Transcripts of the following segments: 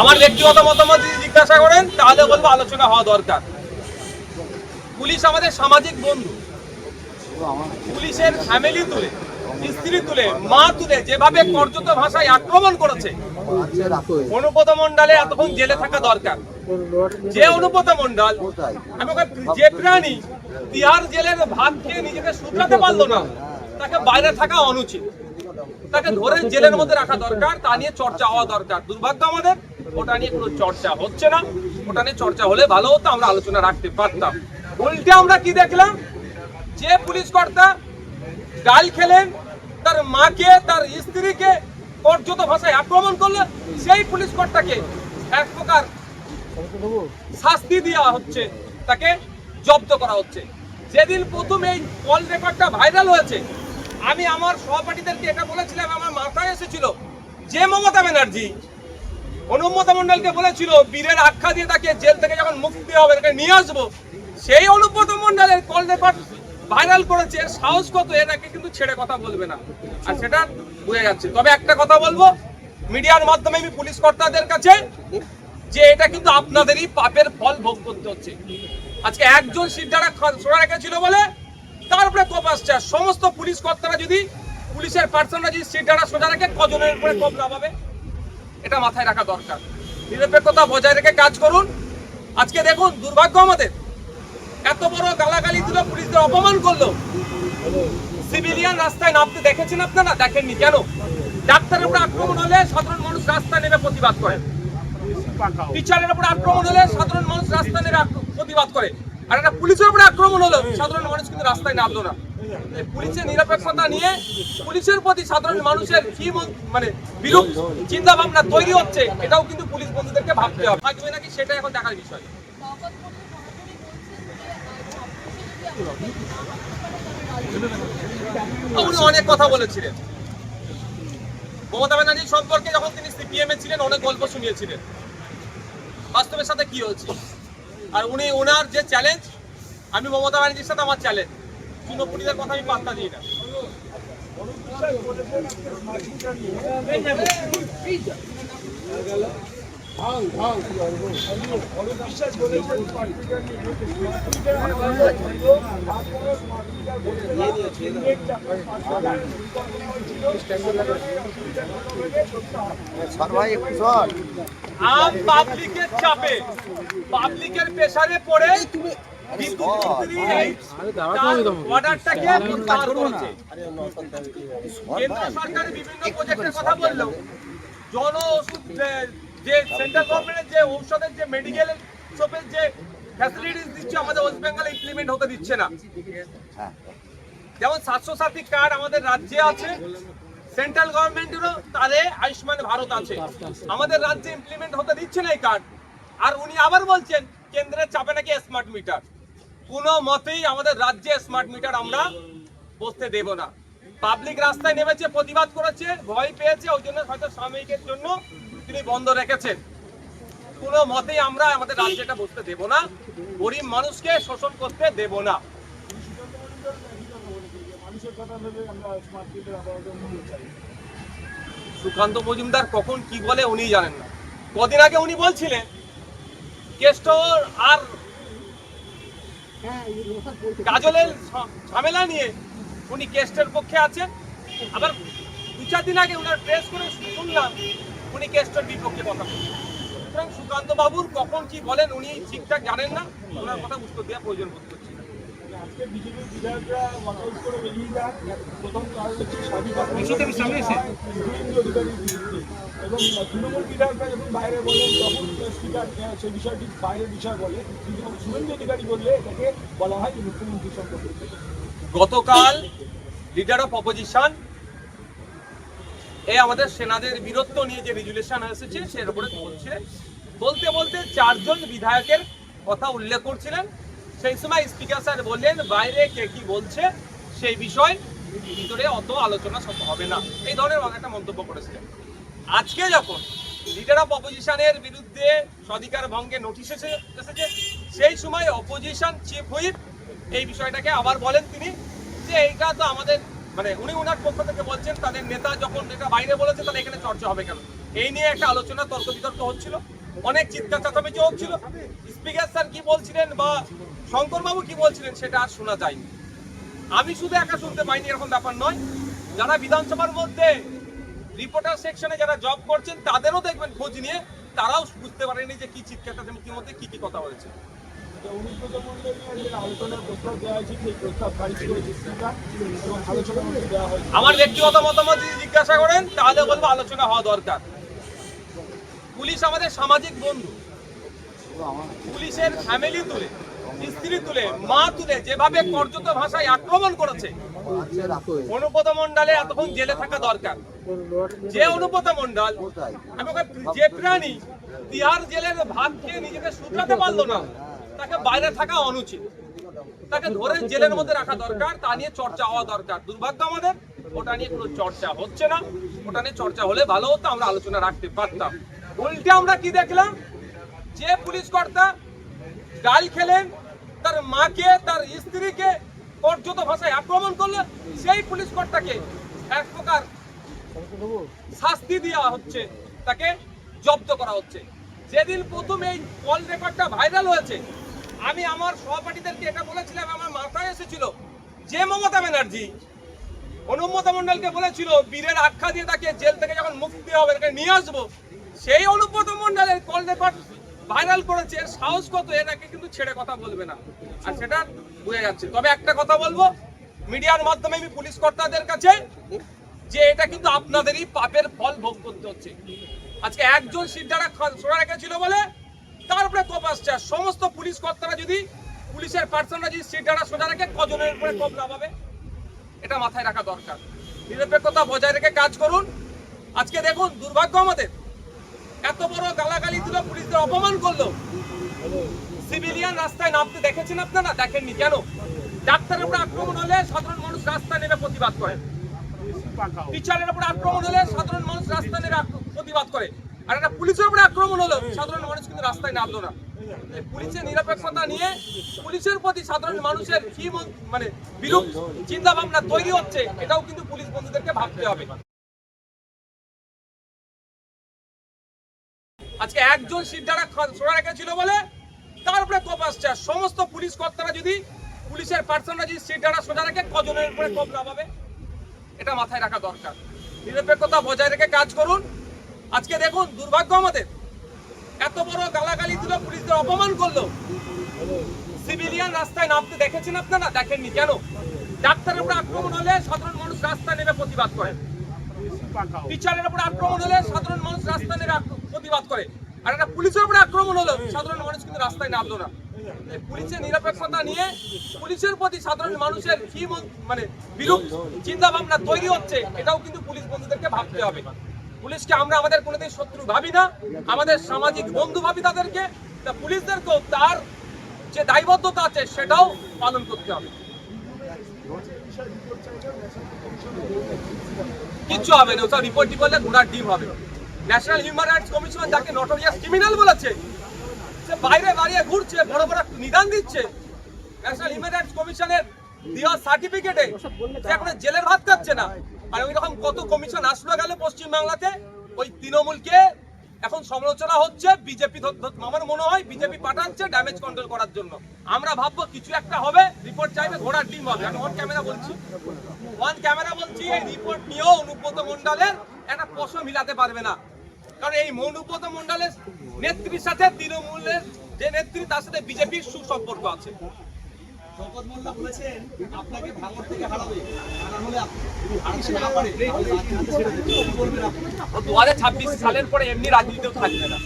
আমার ব্যক্তিগত মতামত যদি জিজ্ঞাসা করেন, তাহলে বলব আলোচনা হওয়া দরকার। পুলিশ আমাদের সামাজিক বন্ধু। পুলিশের ফ্যামিলি তুলে, স্ত্রী তুলে, মা তুলে, যেভাবে কর্যত ভাষায় আক্রমণ করেছে অনুপত মন্ডলে এতক্ষণ জেলে থাকা দরকার। যে অনুপত মন্ডল আমি যে প্রাণী তিহার জেলের ভাত খেয়ে নিজেকে শুধরাতে পারল না, তাকে বাইরে থাকা অনুচিত। তাকে ধরে জেলের মধ্যে রাখা দরকার, তা নিয়ে চর্চা হওয়া দরকার। দুর্ভাগ্য আমাদের, ওটা নিয়ে কোনো চর্চা হচ্ছে না। ওটা নিয়ে চর্চা হলে ভালো হতো, আমরা আলোচনা রাখতে পারতাম। উল্টে আমরা কি দেখলাম? যে পুলিশ কর্তা ডাল খেলেন, তার মাকে, তার স্ত্রীকে পর্যত ভাষায় আক্রমণ করল সেই পুলিশ কর্তাকে এক প্রকার শাস্তি দেওয়া হচ্ছে, তাকে জব্দ করা হচ্ছে। যেদিন প্রথম এই কল রেকর্ডটা ভাইরাল হয়েছে আমি আমার সহপাঠীদেরকে এটা বলেছিলাম, আমার মাথায় এসেছিল। যে মমতা ব্যানার্জি অনুমতা মন্ডলকে বলেছিল, বীরের আখ্যা দিয়ে তাকে জেল থেকে যখন মুক্তি হবে, তাকে নিয়ে আসব। সেই অনুব্রত মন্ডলের কল রেকর্ড ভাইরাল করেছে, সাহস কত এটাকে কিন্তু ছেড়ে কথা বলবে না। আর সেটা বুঝে যাচ্ছে। তবে একটা কথা বলব, মিডিয়ার মাধ্যমে আমি পুলিশ কর্তাদের কাছে যে এটা কিন্তু আপনাদেরই পাপের ফল ভোগ করতে হচ্ছে। আজকে একজন সিদ্ধারা সোনা রেখেছিল বলে তারপরে কোপ আসছে। সমস্ত পুলিশ কর্তারা যদি পুলিশের পার্সনরা যদি সিদ্ধারা সোজা রেখে কজনের উপরে কোপ না পাবে এটা মাথায় রাখা দরকার। নিরপেক্ষতা বজায় রেখে কাজ করুন। আজকে দেখুন দুর্ভাগ্য আমাদের। এত বড় গালাগালি দিল পুলিশদের অপমান করল। সিভিলিয়ান রাস্তায় নামতে দেখেছেন আপনারা? দেখেননি কেন? ডাক্তারের উপরে আক্রমণ হলে সাধারণ মানুষ রাস্তায় নেমে প্রতিবাদ করে। টিচারের উপরে আক্রমণ হলে সাধারণ মানুষ রাস্তায় নেমে প্রতিবাদ করে। আর একটা পুলিশের উপরে আক্রমণ হলো। সাধারণ মানুষ কিন্তু রাস্তায় নামলো না। পুলিশের নিরপেক্ষতা নিয়ে পুলিশের প্রতি সাধারণ মানুষের কি মানে বিরূপ চিন্তা ভাবনা তৈরি হচ্ছে, এটাও কিন্তু পুলিশ বন্ধুদেরকে ভাবতে হবে। থাকবে নাকি সেটা এখন দেখার বিষয়। উনি অনেক কথা বলেছিলেন। মমতা ব্যানার্জি সম্পর্কে যখন তিনি সিপিএম এ ছিলেন, অনেক গল্প শুনিয়েছিলেন। বাস্তবের সাথে কি হচ্ছে আর উনি ওনার যে চ্যালেঞ্জ আমি মমতা ব্যানার্জির সাথে আমার চ্যালেঞ্জ তৃণমূলীদের কথা আমি পাত্তা দিই না আম পাবলিকের চাপে। পাবলিকের প্রেসারে পড়ে অর্ডারটাকে প্রত্যাহার করেছে। কেন্দ্র সরকার বিভিন্ন প্রজেক্টের কথা বলল। জন ওষুধ যে- সেন্ট্রাল গভর্নমেন্টের যে ঔষধের যে মেডিকেল শপের যে ফ্যাসিলিটিস দিচ্ছে আমাদের ওয়েস্ট বেঙ্গলে ইমপ্লিমেন্ট হতে দিচ্ছে না। যেমন স্বাস্থ্য সাথী কার্ড আমাদের রাজ্যে আছে সেন্ট্রাল গভর্নমেন্টেরও তারে আয়ুষ্মান ভারত আছে। আমাদের রাজ্যে ইমপ্লিমেন্ট হতে দিচ্ছে না এই কার্ড আর উনি আবার বলছেন কেন্দ্রের চাপে নাকি স্মার্ট মিটার কোনো মতেই আমাদের রাজ্যে স্মার্ট মিটার আমরা বসতে দেব না। পাবলিক রাস্তায় নেমেছে প্রতিবাদ করেছে ভয় পেয়েছে ওই জন্য হয়তো সাময়িকের জন্য তিনি বন্ধ রেখেছেন। কোনো মতেই আমরা আমাদের রাজ্যে এটা বসতে দেব না। গরিব মানুষকে শোষণ করতে দেব না। সুকান্ত মজুমদার কখন কি বলে উনি জানেন না। কদিন আগে উনি বলছিলেন, কেষ্টর আর কাজলের ঝামেলা নিয়ে উনি কেস্টের পক্ষে আছেন। আবার দু চার দিন আগে উনার প্রেস করে শুনলাম উনি কেস্টের বিপক্ষে কথা বলছেন। সুতরাং সুকান্ত বাবুর কখন কি বলেন উনি ঠিকঠাক জানেন না ওনার কথা উত্তর দেওয়া প্রয়োজন বোধ করছি এবং তৃণমূল বিধায়করা যখন বাইরে বলেন তখন স্পিকার সেই বিষয়টি বাইরের বিষয় বলে কিন্তু শুভেন্দু অধিকারী বললে এটাকে বলা হয় যে মুখ্যমন্ত্রী সম্পর্কে গতকাল লিডার অফ অপোজিশন এই আমাদের সেনাদের বীরত্ব নিয়ে যে রেজুলেশন এসেছে, সের উপরে বলছে বলতে বলতে চারজন বিধায়কের কথা উল্লেখ করছিলেন। সেই সময় স্পিকার স্যার বললেন, বাইরে কে কি বলছে সেই বিষয় ভিতরে অত আলোচনা সব হবে না। এই ধরনের একটা মন্তব্য করেছিলেন। আজকে যখন লিডার অফ অপোজিশনের বিরুদ্ধে স্বাধিকার ভঙ্গে নোটিশ এসেছে এসেছে, সেই সময় অপোজিশন চিফ হুইপ এই বিষয়টাকে আবার বলেন তিনি যে, এইটা তো আমাদের মানে উনি ওনার পক্ষ থেকে বলছেন, তাদের নেতা যখন এটা বাইরে বলেছে, তাহলে এখানে চর্চা হবে কেন? এই নিয়ে একটা আলোচনা তর্ক বিতর্ক হচ্ছিল। অনেক চিৎকার চাচামেচি হচ্ছিল। স্পিকার স্যার কি বলছিলেন বা শঙ্করবাবু কি বলছিলেন, সেটা আর শোনা যায়নি। আমি শুধু একা শুনতে পাইনি, এরকম ব্যাপার নয়। যারা বিধানসভার মধ্যে রিপোর্টার সেকশনে যারা জব করছেন, তাদেরও দেখবেন খোঁজ নিয়ে, তারাও বুঝতে পারেনি যে কি চিৎকার, চাচামেচির মধ্যে কি কি কথা হয়েছে। আমার ব্যক্তিগত মতামত যদি জিজ্ঞাসা করেন, তাহলে বলব আলোচনা হওয়া দরকার। পুলিশ আমাদের সামাজিক বন্ধু। পুলিশের ফ্যামিলি তুলে, স্ত্রী তুলে, মা তুলে যেভাবে কর্যত ভাষায় আক্রমণ করেছে অনুপত মন্ডলে এতক্ষণ জেলে থাকা দরকার। যে অনুপত মন্ডল যে প্রাণী তিহার জেলের ভাত খেয়ে নিজেকে শুধরাতে পারল না তাকে বাইরে থাকা অনুচিত। তাকে ধরে জেলের মধ্যে রাখা দরকার, তা নিয়ে চর্চা হওয়া দরকার। দুর্ভাগ্য আমাদের, ওটা নিয়ে কোনো চর্চা হচ্ছে না। ওটা নিয়ে চর্চা হলে ভালো হতো, আমরা আলোচনা রাখতে পারতাম। উল্টে আমরা কি দেখলাম? যে পুলিশ কর্তা গাল খেলেন, তার মাকে, তার স্ত্রীকে পর্যত ভাষায় আক্রমণ করল সেই পুলিশ কর্তাকে এক প্রকার শাস্তি দেওয়া হচ্ছে, তাকে জব্দ করা হচ্ছে। যেদিন প্রথম এই কল রেকর্ডটা ভাইরাল হয়েছে আমি আমার সহপাঠীদেরকে এটা বলেছিলাম, আমার মাথায় এসেছিল যে মমতা ব্যানার্জি অনুমতা মন্ডলকে বলেছিল, বীরের আখ্যা দিয়ে তাকে জেল থেকে যখন মুক্তি হবে, তাকে নিয়ে আসব। সেই অনুব্রত মন্ডলের কল রেকর্ড ভাইরাল করেছে সাহস কত এটাকে কিন্তু ছেড়ে কথা বলবে না। আর সেটা বোঝা যাচ্ছে। তবে একটা কথা বলব, মিডিয়ার মাধ্যমে আমি পুলিশ কর্তাদের কাছে যে এটা কিন্তু আপনাদেরই পাপের ফল ভোগ করতে হচ্ছে। আজকে একজন সিদ্ধারা সোজা রেখেছিল বলে তারপরে কোপ আসছে। আর সমস্ত পুলিশ কর্তারা যদি পুলিশের পার্সনরা যদি সিদ্ধারা সোজা রেখে কজনের উপরে কোপ লাভাবে এটা মাথায় রাখা দরকার। নিরপেক্ষতা বজায় রেখে কাজ করুন। আজকে দেখুন দুর্ভাগ্য আমাদের। এত বড় গালাগালি দিল পুলিশদের অপমান করল। সিভিলিয়ান রাস্তায় নামতে দেখেছেন আপনারা? দেখেননি কেন? ডাক্তারের উপর আক্রমণ হলে সাধারণ মানুষ রাস্তায় নেমে প্রতিবাদ করে। টিচারের উপর আক্রমণ হলে সাধারণ মানুষ রাস্তায় নেমে প্রতিবাদ করে। আর একটা পুলিশের উপরে আক্রমণ হলো। সাধারণ মানুষ কিন্তু রাস্তায় নামলো না। পুলিশের নিরপেক্ষতা নিয়ে পুলিশের প্রতি সাধারণ মানুষের কি মানে বিরূপ চিন্তা ভাবনা তৈরি হচ্ছে, এটাও কিন্তু পুলিশ বন্ধুদেরকে ভাবতে হবে। আজকে একজন সিদ্ধারা সোজা রেখেছিল বলে তারপরে কোপ আসছে। সমস্ত পুলিশ কর্তারা যদি পুলিশের পার্সনরা যদি সিদ্ধারা সোজা রেখে কজনের উপরে কোপ লাভাবে এটা মাথায় রাখা দরকার। নিরপেক্ষতা বজায় রেখে কাজ করুন। আজকে দেখুন দুর্ভাগ্য আমাদের। এত বড় গালাগালি দিল, পুলিশদের অপমান করল। সিভিলিয়ান রাস্তায় নামতে দেখেছেন আপনারা? দেখেননি কেন? ডাক্তারের উপর আক্রমণ হলে সাধারণ মানুষ রাস্তায় নেমে প্রতিবাদ করে। টিচারের উপর আক্রমণ হলে সাধারণ মানুষ রাস্তায় নেমে প্রতিবাদ করে। আর একটা পুলিশের উপর আক্রমণ হলো, সাধারণ মানুষ কিন্তু রাস্তায় নামলো না। পুলিশের নিরপেক্ষতা নিয়ে পুলিশের প্রতি সাধারণ মানুষের কি মন- মানে বিরূপ চিন্তা ভাবনা তৈরি হচ্ছে, এটাও কিন্তু পুলিশ বন্ধুদেরকে ভাবতে হবে। পুলিশকে আমরা আমাদের কোনোদিন শত্রু ভাবি না। আমাদের সামাজিক বন্ধু ভাবি তাদেরকে। তা পুলিশদেরকেও তার যে দায়বদ্ধতা আছে সেটাও পালন করতে হবে। কিচ্ছু হবে না, ওসব রিপোর্ট করলে ঘোড়ার ডিম হবে। ন্যাশনাল হিউম্যান রাইটস কমিশন যাকে নটোরিয়াস ক্রিমিনাল বলেছে, সে বাইরে বাইরে ঘুরছে, বড় বড় নিদান দিচ্ছে। ন্যাশনাল হিউম্যান রাইটস কমিশনের দেওয়া সার্টিফিকেটে সে এখন জেলের ভাত খাচ্ছে না। আর ওই রকম কত কমিশন আসলো গেল পশ্চিম বাংলাতে ওই তৃণমূলকে এখন সমালোচনা হচ্ছে বিজেপি আমার মনে হয় বিজেপি পাঠাচ্ছে ড্যামেজ কন্ট্রোল করার জন্য। আমরা ভাববো কিছু একটা হবে রিপোর্ট চাইবে, ঘোড়ার ডিম হবে। আমি অন ক্যামেরা বলছি। ওয়ান ক্যামেরা বলছি, এই রিপোর্ট নিয়েও অনুব্রত মন্ডলের একটা প্রশ্ন মিলাতে পারবে না। কারণ এই অনুব্রত মন্ডলের নেত্রীর সাথে তৃণমূলের যে নেত্রী, তার সাথে বিজেপির সুসম্পর্ক আছে। মোল্লা বলেছেন আপনাকে ভাঙর থেকে হারাবে। না হলে হারাতে না পারে তাহলে রাজনীতি ছেড়ে দেবে কি বলবেন আপনি। ও দু হাজার ছাব্বিশ সালের পরে এমনি রাজনীতিও থাকবে না।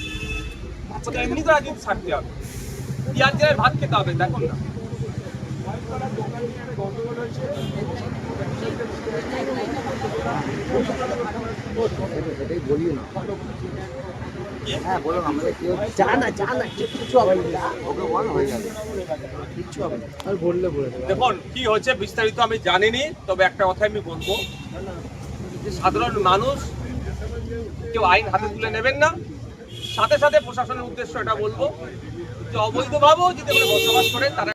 এমনি তো রাজনীতি থাকতে হবে। পিয়াজ জেলের ভাত খেতে হবে দেখুন না। হয়েছে এটাই বলিও না। হ্যাঁ বলো আমাদের কেউ যা না যা না কিচ্ছু হবে না। ওকে বল হয়ে যাবে। কিচ্ছু হবে না। আর বললে বলে দেখুন কি হয়েছে বিস্তারিত আমি জানিনি তবে একটা কথা আমি বলব। যে সাধারণ মানুষ কেউ আইন হাতে তুলে নেবেন না। সাথে সাথে প্রশাসনের উদ্দেশ্য এটা বলব যে অবৈধভাবেও যদি বসবাস করে তারা